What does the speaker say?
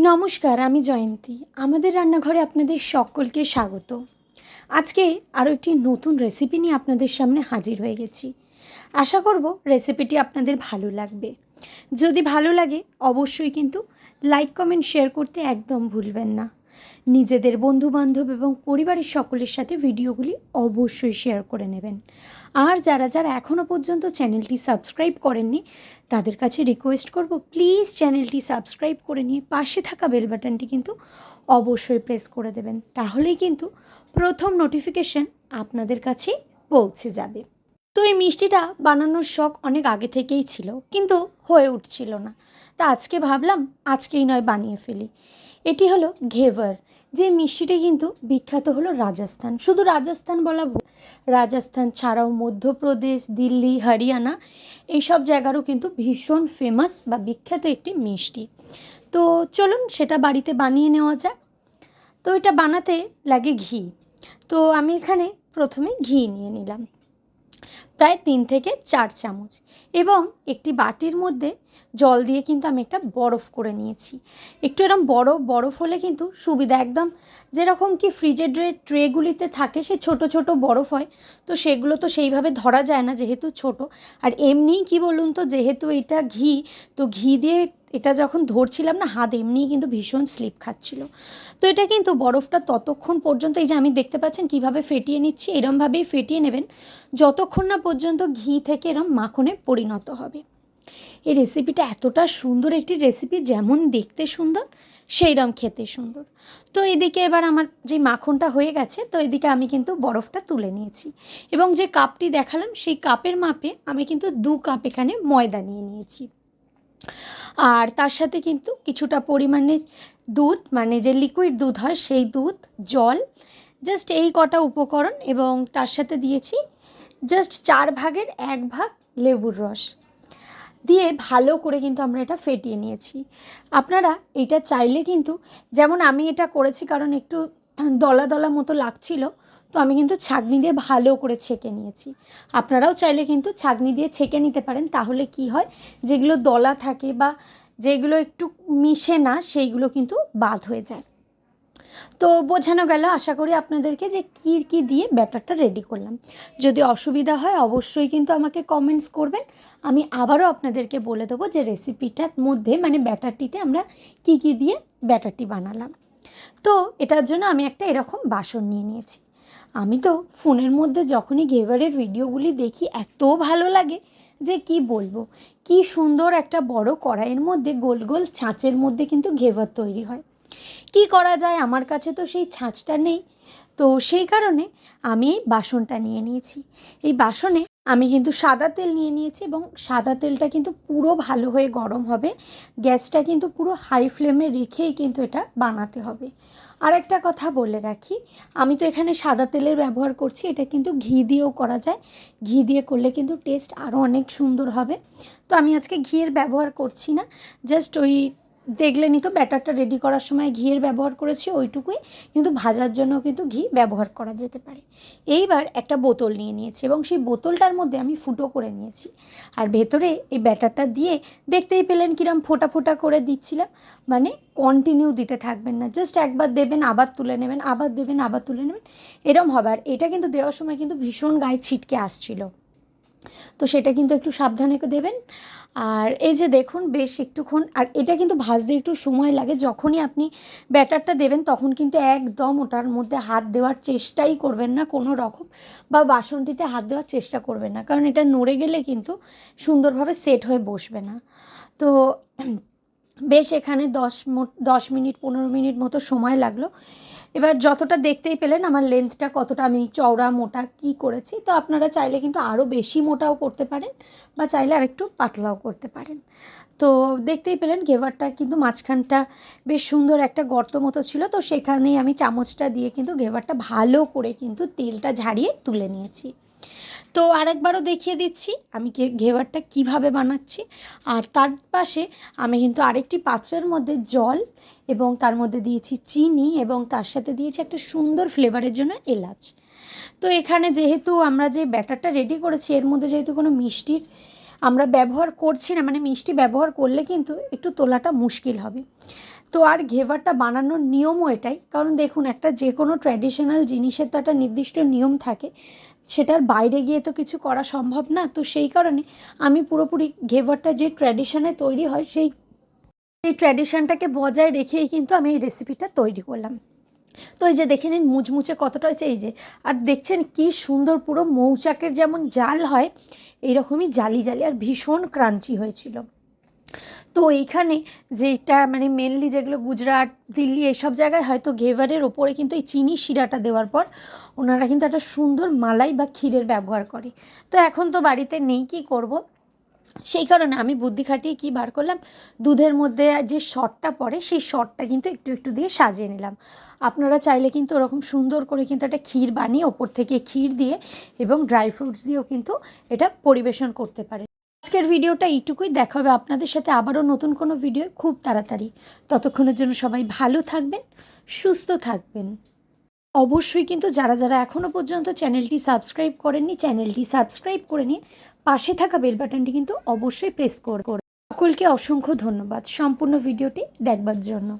নমস্কার, আমি জয়ন্তী। আমাদের রান্নাঘরে আপনাদের সকলকে স্বাগত। আজকে আরও একটি নতুন রেসিপি নিয়ে আপনাদের সামনে হাজির হয়ে গেছি। আশা করব রেসিপিটি আপনাদের ভালো লাগবে। যদি ভালো লাগে, অবশ্যই কিন্তু লাইক কমেন্ট শেয়ার করতে একদম ভুলবেন না। নিজেদের বন্ধু বান্ধব এবং পরিবারের সকলের সাথে ভিডিওগুলি অবশ্যই শেয়ার করে নেবেন। আর যারা যারা এখনও পর্যন্ত চ্যানেলটি সাবস্ক্রাইব করেননি, তাদের কাছে রিকোয়েস্ট করব প্লিজ চ্যানেলটি সাবস্ক্রাইব করে নিয়ে পাশে থাকা বেল বাটনটি কিন্তু অবশ্যই প্রেস করে দেবেন। তাহলেই কিন্তু প্রথম নোটিফিকেশন আপনাদের কাছে পৌঁছে যাবে। তো এই মিষ্টিটা বানানোর শখ অনেক আগে থেকেই ছিল, কিন্তু হয়ে উঠছিল না। তা আজকে ভাবলাম আজকেই নয় বানিয়ে ফেলি। এটি হলো ঘেভার, যে মিষ্টিটি কিন্তু বিখ্যাত হলো রাজস্থান। শুধু রাজস্থান বলা রাজস্থান ছাড়াও মধ্যপ্রদেশ, দিল্লি, হরিয়ানা, এইসব জায়গারও কিন্তু ভীষণ ফেমাস বা বিখ্যাত একটি মিষ্টি। তো চলুন সেটা বাড়িতে বানিয়ে নেওয়া যাক। তো এটা বানাতে লাগে ঘি। তো আমি এখানে প্রথমে ঘি নিয়ে নিলাম। প্রায় তিন থেকে চার চামচ। এবং একটি বাটির মধ্যে জল দিয়ে কিন্তু আমি একটা বরফ করে নিয়েছি। একটু এরকম বরফ বরফ হলে কিন্তু সুবিধা। একদম যেরকম কি ফ্রিজের ট্রে ট্রেগুলিতে থাকে, সে ছোট ছোট বরফ হয়। তো সেগুলো তো সেইভাবে ধরা যায় না যেহেতু ছোট। আর এমনিই কি বলুন তো, যেহেতু এটা ঘি, তো ঘি দিয়ে এটা যখন ধরছিলাম না, হাত এমনিই কিন্তু ভীষণ স্লিপ খাচ্ছিল। তো এটা কিন্তু বরফটা ততক্ষণ পর্যন্ত, এই যে আমি দেখতে পাচ্ছেন কীভাবে ফেটিয়ে নিচ্ছি, এরমভাবেই ফেটিয়ে নেবেন। যতক্ষণ না পর্যন্ত ঘি থেকে এরম মাখনে পরিণত হবে। এই রেসিপিটা এতটা সুন্দর, একটি রেসিপি যেমন দেখতে সুন্দর সেইরকম খেতে সুন্দর। তো এদিকে এবার আমার যে মাখনটা হয়ে গেছে, তো এদিকে আমি কিন্তু বরফটা তুলে নিয়েছি। এবং যে কাপটি দেখালাম, সেই কাপের মাপে আমি কিন্তু দু কাপ এখানে ময়দা নিয়ে নিয়েছি। আর তার সাথে কিন্তু কিছুটা পরিমাণে দুধ মানে যে লিকুইড দুধ হয় সেই দুধ, জল জাস্ট এই কটা উপকরণ এবং তার সাথে দিয়েছি জাস্ট চার ভাগের এক ভাগ লেবুর রস। দিয়ে ভালো করে কিন্তু আমরা এটা ফেটিয়ে নিয়েছি। আপনারা এটা চাইলে কিন্তু, যেমন আমি এটা করেছি কারণ একটু দলা দলা মতো লাগছিল তো আমি কিন্তু ছাঁকনি দিয়ে ভালো করে ছেঁকে নিয়েছি। আপনারাও চাইলে কিন্তু ছাঁকনি দিয়ে ছেঁকে নিতে পারেন, তাহলে কি হয়? যেগুলো দলা থাকে বা যেগুলো একটু মিশে না, সেইগুলো কিন্তু বাদ হয়ে যায়। তো বোঝানো গেল, আশা করি আপনাদেরকে যে কী কী দিয়ে ব্যাটারটা রেডি করলাম। যদি অসুবিধা হয় অবশ্যই কিন্তু আমাকে কমেন্টস করবেন। আমি আবারও আপনাদেরকে বলে দেবো যে রেসিপিটার মধ্যে মানে ব্যাটারটিতে আমরা কী কী দিয়ে ব্যাটারটি বানালাম। তো এটার জন্য আমি একটা এরকম বাসন নিয়ে নিয়েছি। আমি তো ফোনের মধ্যে যখনই গেভারের ভিডিওগুলি দেখি, এত ভালো লাগে যে কি বলব। কি সুন্দর একটা বড় কড়াইয়ের মধ্যে গোল গোল ছাঁচের মধ্যে কিন্তু ঘেভার তৈরি হয়। কি করা যায়? আমার কাছে তো সেই ছাঁচটা নেই। তো সেই কারণে আমি বাসনটা নিয়ে নিয়েছি। এই বাসনে আমি কিন্তু সাদা তেল নিয়ে নিয়েছি এবং সাদা তেলটা কিন্তু পুরো ভালো হয়ে গরম হবে। গ্যাসটা কিন্তু পুরো হাই ফ্লেমে রেখেই কিন্তু এটা বানাতে হবে। আর একটা কথা বলে রাখি, আমি তো এখানে সাদা তেলের ব্যবহার করছি, এটা কিন্তু ঘি দিয়েও করা যায়। ঘি দিয়ে করলে কিন্তু টেস্ট আরও অনেক সুন্দর হবে। তো আমি আজকে ঘিয়ের ব্যবহার করছি না জাস্ট ওই দেখলেনই তো, ব্যাটারটা রেডি করার সময় ঘিয়ের ব্যবহার করেছি ওইটুকুই, কিন্তু ভাজার জন্য কিন্তু ঘি ব্যবহার করা যেতে পারে। এইবার একটা বোতল নিয়ে নিয়েছি এবং সেই বোতলটার মধ্যে আমি ফুটো করে নিয়েছি। আর ভেতরে এই ব্যাটারটা দিয়ে দেখতেই পেলেন কিরম ফোটা ফোটা করে দিচ্ছিলাম। মানে কন্টিনিউ দিতে থাকবেন না জাস্ট একবার দেবেন, আবার তুলে নেবেন, আবার দেবেন, আবার তুলে নেবেন, এরম হবে। আর এটা কিন্তু দেওয়ার সময় কিন্তু ভীষণ গায়ে ছিটকে আসছিল। তো সেটা কিন্তু একটু সাবধানে দেবেন। আর এই যে দেখুন বেশ একটুক্ষণ, আর এটা কিন্তু ভাজতে একটু সময় লাগে। যখনই আপনি ব্যাটারটা দেবেন, তখন কিন্তু একদম ওটার মধ্যে হাত দেওয়ার চেষ্টাই করবেন না কোনো রকম, বা বাসনটিতে হাত দেওয়ার চেষ্টা করবেন না। কারণ এটা নড়ে গেলে কিন্তু সুন্দরভাবে সেট হয়ে বসবে না। তো বেশ এখানে দশ দশ মিনিট, পনেরো মিনিট মতো সময় লাগল। এবার যতটা দেখতেই পেলেন আমার লেন্থটা কতটা, আমি চওড়া, মোটা, কি করেছি, তো আপনারা চাইলে কিন্তু আরও বেশি মোটাও করতে পারেন বা চাইলে আরেকটু পাতলাও করতে পারেন। তো দেখতেই পেলেন ঘেভারটা কিন্তু মাঝখানটা বেশ সুন্দর একটা গর্ত মতো ছিল, তো সেখানেই আমি চামচটা দিয়ে কিন্তু ঘেভারটা ভালো করে কিন্তু তেলটা ঝাড়িয়ে তুলে নিয়েছি। তো আরেকবারও দেখিয়ে দিচ্ছি, আমি ঘেভারটা কীভাবে বানাচ্ছি। আর তার পাশে আমি কিন্তু আরেকটি পাত্রের মধ্যে জল এবং তার মধ্যে দিয়েছি চিনি এবং তার সাথে দিয়েছি একটা সুন্দর ফ্লেভারের জন্য এলাচ। তো এখানে যেহেতু আমরা যে ব্যাটারটা রেডি করেছি, এর মধ্যে যেহেতু কোনো মিষ্টির আমরা ব্যবহার করছি না মানে মিষ্টি ব্যবহার করলে কিন্তু একটু তোলাটা মুশকিল হবে। তো আর ঘেভারটা বানানোর নিয়মও এটাই। কারণ দেখুন, একটা যে কোনো ট্র্যাডিশনাল জিনিসের তো একটা নির্দিষ্ট নিয়ম থাকে। সেটার বাইরে গিয়ে তো কিছু করা সম্ভব না। তো সেই কারণে আমি পুরোপুরি ঘেভারটা যে ট্র্যাডিশনে তৈরি হয়, সেই সেই ট্র্যাডিশনটাকে বজায় রেখেই কিন্তু আমি এই রেসিপিটা তৈরি করলাম। তো এই যে দেখে নিন, মুচমুচে কতটা হয়েছে। এই যে, আর দেখছেন কি সুন্দর পুরো মৌচাকের যেমন জাল হয়, এইরকমই জালি জালি আর ভীষণ ক্রাঞ্চি হয়েছিল। তো এইখানে যেটা মানে মেনলি যেগুলো গুজরাট, দিল্লি এইসব জায়গায় হয়তো ঘেভারের ওপরে কিন্তু এই চিনি শিরাটা দেওয়ার পর ওনারা কিন্তু একটা সুন্দর মালাই বা ক্ষীরের ব্যবহার করে। তো এখন তো বাড়িতে নেই, কি করব? সেই কারণে আমি বুদ্ধি খাটিয়ে কী বার করলাম, দুধের মধ্যে যে শটটা পড়ে সেই শটটা কিন্তু একটু একটু দিয়ে সাজিয়ে নিলাম। আপনারা চাইলে কিন্তু ওরকম সুন্দর করে কিন্তু একটা ক্ষীর বানিয়ে ওপর থেকে ক্ষীর দিয়ে এবং ড্রাই ফ্রুটস দিয়েও কিন্তু এটা পরিবেশন করতে পারে আজকের ভিডিওটা এইটুকুই। দেখা হবে আপনাদের সাথে আবারও নতুন কোনো ভিডিও খুব তাড়াতাড়ি। ততক্ষণের জন্য সবাই ভালো থাকবেন, সুস্থ থাকবেন। অবশ্যই কিন্তু যারা যারা এখনও পর্যন্ত চ্যানেলটি সাবস্ক্রাইব করেননি, চ্যানেলটি সাবস্ক্রাইব করে নিয়ে পাশে থাকা বেল বাটনটি কিন্তু অবশ্যই প্রেস করে সকলকে অসংখ্য ধন্যবাদ সম্পূর্ণ ভিডিওটি দেখবার জন্য।